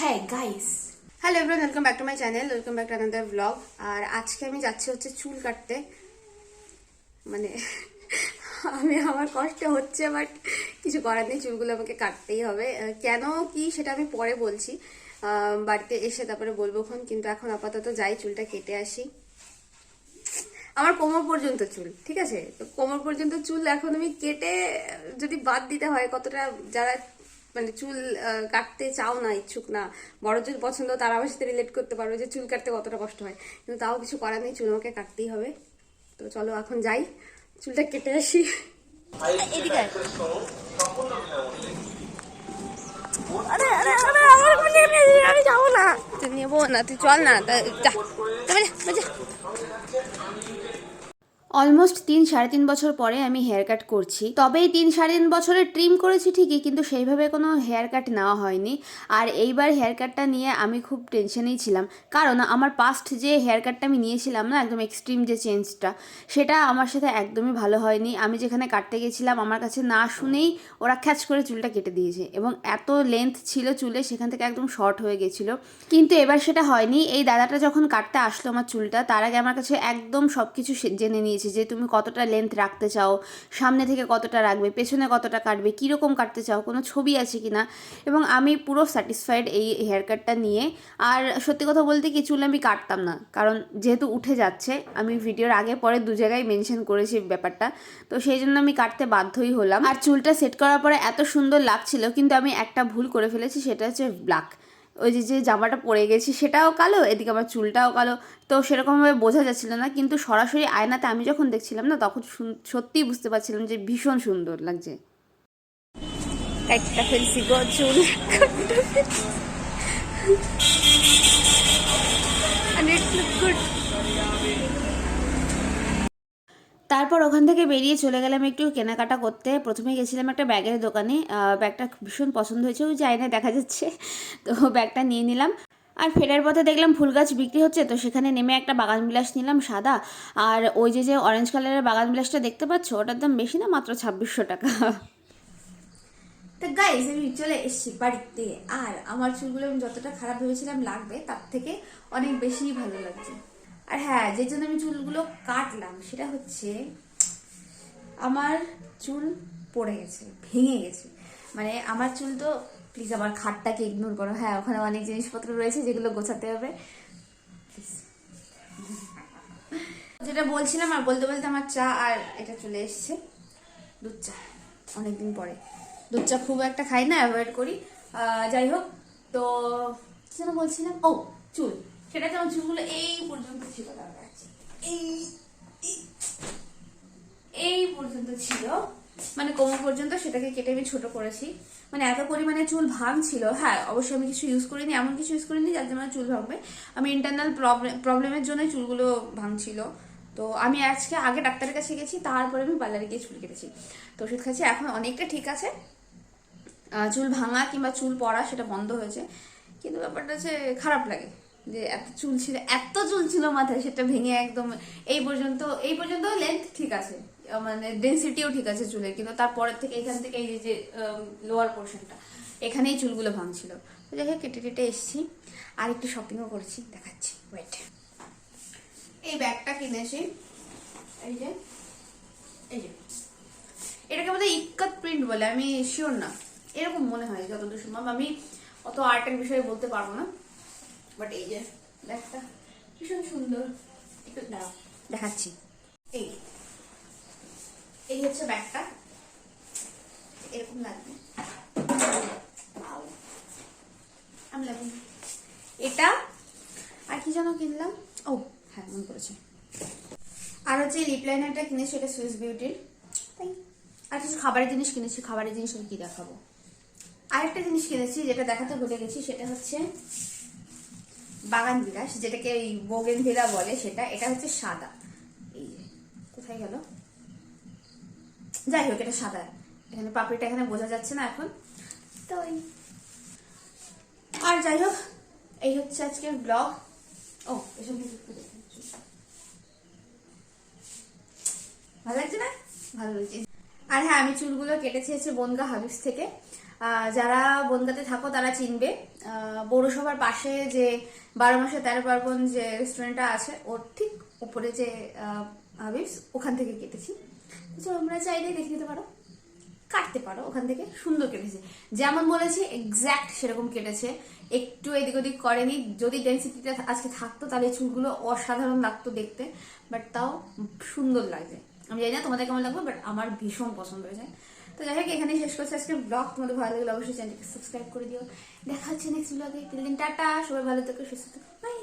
হ্যাঁ guys hello everyone welcome back to my channel welcome back to another blog আর আজকে আমি যাচ্ছি হচ্ছে চুল কাটতে। মানে আমি, আমার কষ্ট হচ্ছে বাট কিছু করার নেই। চুলগুলো আমাকে কাটতেই হবে। কেন, কি, সেটা আমি পরে বলছি। বাড়িতে এসে তারপরে বলব এখন, কিন্তু এখন আপাতত যাই, চুলটা কেটে আসি। আমার কোমর পর্যন্ত চুল, ঠিক আছে? তো কোমর পর্যন্ত চুল এখন আমি কেটে যদি বাদ দিতে হয়, কতটা যারা মানে চুল কাটতে চাও না ইচ্ছুক না বড় চুল পছন্দ তারা আমার সাথে রিলেট করতে পারবে যে চুল কাটতে কতটা কষ্ট হয়। কিন্তু তাও কিছু করার নেই চুল আমাকে কাটতেই হবে। তো চলো এখন যাই চুলটা কেটে আসি। এদিকে আরে আরে আরে আমার কোনো নেই, আমি যাব না। তুই নেব না তুই চল না যা। অলমোস্ট তিন, সাড়ে তিন বছর পরে আমি হেয়ার কাট করছি। তবে এই তিন, সাড়ে তিন বছরে ট্রিম করেছি ঠিকই, কিন্তু সেইভাবে কোনো হেয়ার কাট নেওয়া হয়নি। আর এইবার হেয়ার কাটটা নিয়ে আমি খুব টেনশনেই ছিলাম। কারণ আমার পাস্ট যে হেয়ার কাটটা আমি নিয়েছিলাম না, একদম এক্সট্রিম যে চেঞ্জটা সেটা আমার সাথে একদমই ভালো হয়নি। আমি যেখানে কাটতে গেছিলাম, আমার কাছে না শুনেই ওরা খ্যাচ করে চুলটা কেটে দিয়েছে। এবং এত লেন্থ ছিল চুলে, সেখান থেকে একদম শর্ট হয়ে গেছিল। কিন্তু এবার সেটা হয়নি। এই দাদাটা যখন কাটতে আসলো আমার চুলটা, তার আগে আমার কাছে একদম সব কিছু জেনে নিয়েছে যে তুমি কতটা লেন্থ রাখতে চাও, সামনে থেকে কতটা রাখবে, পেছনে কতটা কাটবে, কীরকম কাটতে চাও, কোনো ছবি আছে কি না এবং আমি পুরো স্যাটিসফাইড এই হেয়ার কাটটা নিয়ে, আর সত্যি কথা বলতে কি চুল আমি কাটতাম না, কারণ যেহেতু উঠে যাচ্ছে, আমি ভিডিওর আগে পরে দু জায়গায় মেনশন করেছি ব্যাপারটা, তো সেই জন্য আমি কাটতে বাধ্যই হলাম। আর চুলটা সেট করার পরে এত সুন্দর লাগছিল, কিন্তু আমি একটা ভুল করে ফেলেছি, সেটা হচ্ছে ব্ল্যাক ওই যে যে জামাটা পরে গেছি সেটাও কালো, এদিকে আমার চুলটাও কালো তো সেরকমভাবে বোঝা যাচ্ছিল না, কিন্তু সরাসরি আয়নাতে আমি যখন দেখছিলাম না, তখন সত্যিই বুঝতে পারছিলাম যে ভীষণ সুন্দর লাগছে একটা ফেলছি গো, চুল And it. তারপর ওখান থেকে বেরিয়ে চলে গেলাম একটু কেনাকাটা করতে। প্রথমে গেছিলাম একটা ব্যাগের দোকানে। ব্যাগটা ভীষণ পছন্দ হয়েছে, ওই যে আয়নায় দেখা যাচ্ছে। তো ব্যাগটা নিয়ে নিলাম। আর ফেরার পথে দেখলাম ফুল গাছ বিক্রি হচ্ছে, তো সেখানে নেমে একটা বাগান বিলাস নিলাম সাদা। আর ওই যে যে অরেঞ্জ কালারের বাগান বিলাসটা দেখতে পাচ্ছ, ওটার দাম বেশি না, মাত্র ছাব্বিশশো টাকা। তো গাইজ আমি চলে এসেছি বাড়িতে। আর আমার চুলগুলো যতটা খারাপ ভেবেছিলাম লাগবে, তার থেকে অনেক বেশি ভালো লাগছে। আর হ্যাঁ যে জন্য আমি চুলগুলো কাটলাম সেটা হচ্ছে আমার চুল পড়ে গেছে, ভেঙে গেছে। মানে আমার চুল তো প্লিজ আমার খাটটাকে ইগনোর করো। হ্যাঁ ওখানে অনেক জিনিসপত্র রয়েছে যেগুলো গোছাতে হবে. যেটা বলছিলাম আর বলতে বলতে আমার চা আর এটা চলে এসছে, দুধ চা, অনেকদিন পরে। দুধ চা খুব একটা খাই না অ্যাভয়েড করি। যাই হোক, তো যেন বলছিলাম? ও, চুল। সেটা যেমন চুলগুলো এই পর্যন্ত ছিল দাঁড়া আছে। এই, এই- এই পর্যন্ত ছিল। মানে কোমর পর্যন্ত সেটাকে কেটে আমি ছোট করেছি। মানে এত পরিমাণে চুল ভাঙছিল। হ্যাঁ অবশ্যই আমি কিছু ইউজ করিনি, এমন কিছু ইউজ করিনি যার জন্য চুল ভাঙবে। আমি ইন্টারনাল প্রবলেমের জন্য চুলগুলো ভাঙছিল। তো আমি আজকে আগে ডাক্তারের কাছে গেছি, তারপরে আমি পার্লারে গিয়ে চুল কেটেছি। তো ওষুধ খাচ্ছি, এখন অনেকটা ঠিক আছে। চুল ভাঙা কিংবা চুল পড়া সেটা বন্ধ হয়েছে। কিন্তু ব্যাপারটা হচ্ছে খারাপ লাগে। যে এত চুল ছিল, এত চুল ছিল মাথায়, সেটা ভেঙে একদম এই পর্যন্ত এই পর্যন্ত লেন্থ ঠিক আছে। মানে ডেন্সিটিও ঠিক আছে চুলের, কিন্তু তারপরের থেকে এখান থেকে এই যে লোয়ার পোর্শনটা এখানেই চুলগুলো ভাঙছিল। তো যাই হোক, কেটে কেটে এসেছি। আর একটু শপিংও করছি, দেখাচ্ছি। ওয়েট এই ব্যাগটা কিনেছি। এই যে এই যে। এটাকে বোধহয় ইক্কাত প্রিন্ট বলে, আমি শিওর না। এরকম মনে হয় যতদূর সম্ভব আমি অত আর্টের বিষয়ে বলতে পারব না। বাট এই যে ব্যাগটা ভীষণ সুন্দর। একটু দাঁড়াও দেখাচ্ছি। এই এই হচ্ছে ব্যাগটা। এরকম লাগবে। আমি লাগবে। এটা আর কি যেন কিনলাম? ও হ্যাঁ মনে পড়েছে। আর হচ্ছে লিপ লাইনারটা কিনেছি এটা সুইস বিউটির তাই? আর কিছু খাবারের জিনিস কিনেছি খাবারের জিনিস আমি কি দেখাবো? আরেকটা জিনিস কিনেছি যেটা দেখাতে ভুলে গেছি সেটা হচ্ছে বাগান বিলাস, যেটাকে ওই বোগেন ভিলা বলে সেটা, এটা হচ্ছে সাদা। এই কোথায় গেল? যাই হোক, এটা সাদা। এখানে পাপড়িটা এখানে বোঝা যাচ্ছে না এখন। তো ওই আর যাই হোক, এই হচ্ছে আজকের ব্লগ। ও, এসব। ভালো লাগছে না? ভালো লাগছে। আর হ্যাঁ আমি চুলগুলো কেটেছি হচ্ছে বনগা হাবিস থেকে। যারা বনগাতে থাকো তারা চিনবে। পৌরসভার পাশে যে বারো মাসে তেরো পার্বণ যে রেস্টুরেন্টটা আছে, ওর ঠিক উপরে যে হাবিবস, ওখান থেকে কেটেছি। তো তোমরা চাইলেই দেখে নিতে পারো, কাটতে পারো ওখান থেকে, সুন্দর কেটেছে। যেমন বলেছি এক্স্যাক্ট সেরকম কেটেছে। একটু এদিক ওদিক করেনি, যদি ডেন্সিটিটা আজকে থাকতো, তাহলে চুলগুলো অসাধারণ লাগতো দেখতে বাট তাও সুন্দর লাগছে। আমি জানি না তোমাদের কেমন লাগবে বাট আমার ভীষণ পছন্দ হয়েছে। তো যাই হোক এখানে শেষ করছি আজকে ব্লগ তোমাদের ভালো লাগলে অবশ্যই চ্যানেলকে সাবস্ক্রাইব করে দিও। দেখা হচ্ছে নেক্সট ব্লগে তিন দিন টাটা। সবাই ভালো থেকো, সুস্থ থেকো। বাই